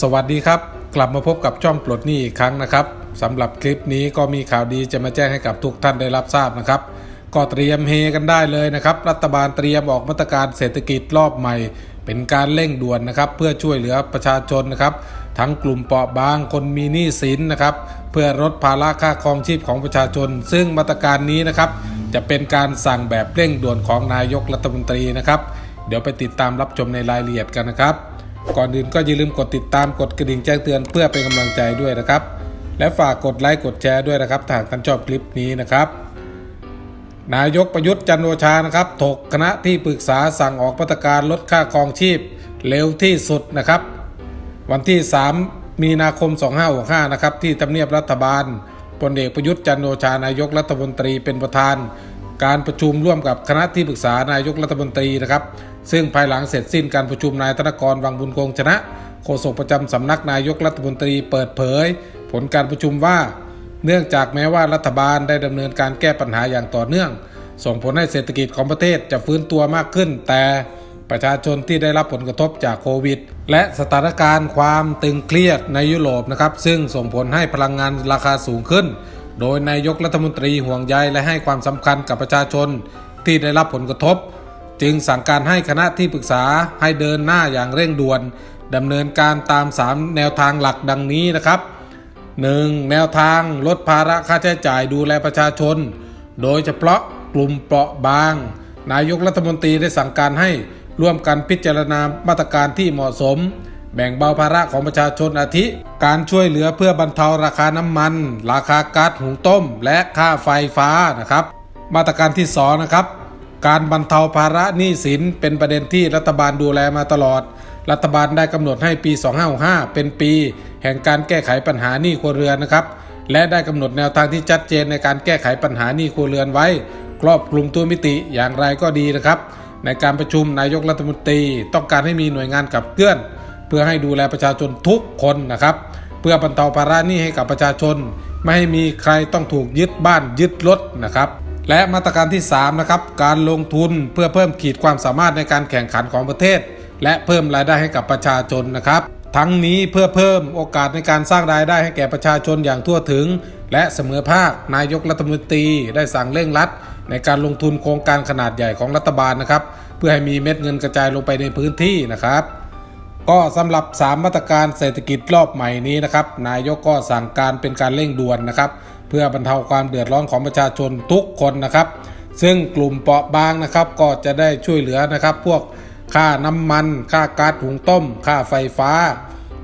สวัสดีครับ กลับมาพบกับช่องปลดหนี้อีกครั้งนะครับสำหรับคลิปนี้ก็มีข่าวดีจะมาแจ้งให้กับทุกท่านได้รับทราบนะครับ ก็เตรียมเฮกันได้เลยนะครับ รัฐบาลเตรียมออกมาตรการเศรษฐกิจรอบใหม่ เป็นการเร่งด่วนนะครับ เพื่อช่วยเหลือประชาชนนะครับ ทั้งกลุ่มเปราะบางคนมีหนี้สินนะครับ เพื่อลดภาระค่าครองชีพของประชาชน ซึ่งมาตรการนี้นะครับ จะเป็นการสั่งแบบเร่งด่วนของนายกรัฐมนตรีนะครับ เดี๋ยวไปติดตามรับชมในรายละเอียดกันนะครับ ก่อนอื่นก็อย่าลืมกดติดตามกดกระดิ่งแจ้งเตือนเพื่อเป็นกำลังใจด้วยนะครับ และฝากกดไลค์กดแชร์ด้วยนะครับถ้าท่านชอบคลิปนี้นะครับ นายกประยุทธ์จันโอชานะครับถกคณะที่ปรึกษาสั่งออกมาตรการลดค่าครองชีพเร็วที่สุดนะครับ วันที่ 3 มีนาคม 2565 นะครับที่ทำเนียบรัฐบาลพลเอกประยุทธ์จันโอชานายกรัฐมนตรีเป็นประธาน การประชุมร่วมกับคณะที่ปรึกษานายกรัฐมนตรีนะครับ ซึ่งภายหลังเสร็จสิ้นการประชุมนายธนกรวังบุญคงชนะโฆษกประจำสำนักนายกรัฐมนตรีเปิดเผย ผลการประชุมว่า เนื่องจากแม้ว่ารัฐบาลได้ดำเนินการแก้ปัญหาอย่างต่อเนื่อง ส่งผลให้เศรษฐกิจของประเทศจะฟื้นตัวมากขึ้น แต่ประชาชนที่ได้รับผลกระทบจากโควิด และสถานการณ์ความตึงเครียดในยุโรปนะครับซึ่งส่งผลให้พลังงานราคาสูงขึ้น โดยนายกรัฐมนตรีห่วงใยและให้ความสำคัญกับประชาชนที่ได้รับผลกระทบ จึงสั่งการให้คณะที่ปรึกษาให้เดินหน้าอย่างเร่งด่วนดำเนินการตาม 3 แนวทางหลักดังนี้นะครับ 1. แนวทางลดภาระค่าใช้จ่ายดูแลประชาชน โดยเฉพาะกลุ่มเปราะบาง นายกรัฐมนตรีได้สั่งการให้ร่วมกันพิจารณามาตรการที่เหมาะสม แบ่งเบาภาระของประชาชนอาทิ การช่วยเหลือเพื่อบรรเทาราคาน้ำมัน ราคาก๊าซหุงต้ม และค่าไฟฟ้านะครับ มาตรการที่2นะครับการบรรเทาภาระหนี้สินเป็นประเด็นที่รัฐบาลดูแลมาตลอด รัฐบาลได้กำหนดให้ปี 2565 เป็นปี แห่งการแก้ไขปัญหาหนี้ครัวเรือนนะครับ และได้กำหนดแนวทางที่ชัดเจนในการแก้ไขปัญหาหนี้ครัวเรือนไว้ ครอบคลุมตัวมิติอย่างไรก็ดีนะครับ ในการประชุมนายกรัฐมนตรี ต้องการให้มีหน่วยงานกับเคลื่อน เพื่อให้ดูแลประชาชนทุกคนนะครับ เพื่อบรรเทาภาระหนี้ให้กับประชาชน ไม่ให้มีใครต้องถูกยึดบ้านยึดรถนะครับและมาตรการที่3นะครับการลงทุนเพื่อเพิ่มขีดความสามารถในการแข่งขันของประเทศ และเพิ่มรายได้ให้กับประชาชนนะครับ ทั้งนี้เพื่อเพิ่มโอกาสในการสร้างรายได้ให้แก่ประชาชนอย่างทั่วถึง และเสมอภาคนายกรัฐมนตรีได้สั่งเร่งรัด ในการลงทุนโครงการขนาดใหญ่ของรัฐบาลนะครับ เพื่อให้มีเม็ดเงินกระจายลงไปในพื้นที่นะครับ ก็สำหรับ 3 มาตรการเศรษฐกิจรอบใหม่นี้นะครับ นายกก็สั่งการเป็นการเร่งด่วนนะครับ เพื่อบรรเทาความเดือดร้อนของประชาชนทุกคนนะครับ ซึ่งกลุ่มเปราะบางนะครับก็จะได้ช่วยเหลือนะครับ พวกค่าน้ำมัน ค่าก๊าซหุงต้ม ค่าไฟฟ้า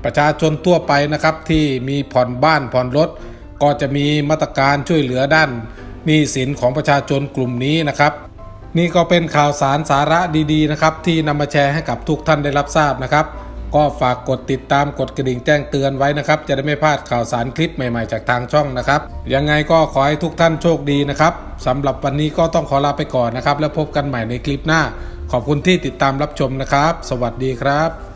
ประชาชนทั่วไปนะครับที่มีผ่อนบ้านผ่อนรถ ก็จะมีมาตรการช่วยเหลือด้านหนี้สินของประชาชนกลุ่มนี้นะครับนี่ก็เป็นข่าวสารสาระดีๆนะครับที่นำมาแชร์ให้กับทุกท่านได้รับทราบนะครับ ก็ฝากกดติดตามกดกระดิ่งแจ้งเตือนไว้นะครับ จะได้ไม่พลาดข่าวสารคลิปใหม่ๆ จากทางช่องนะครับ ยังไงก็ขอให้ทุกท่านโชคดีนะครับสำหรับวันนี้ก็ต้องขอลาไปก่อนนะครับ แล้วพบกันใหม่ในคลิปหน้า ขอบคุณที่ติดตามรับชมนะครับ สวัสดีครับ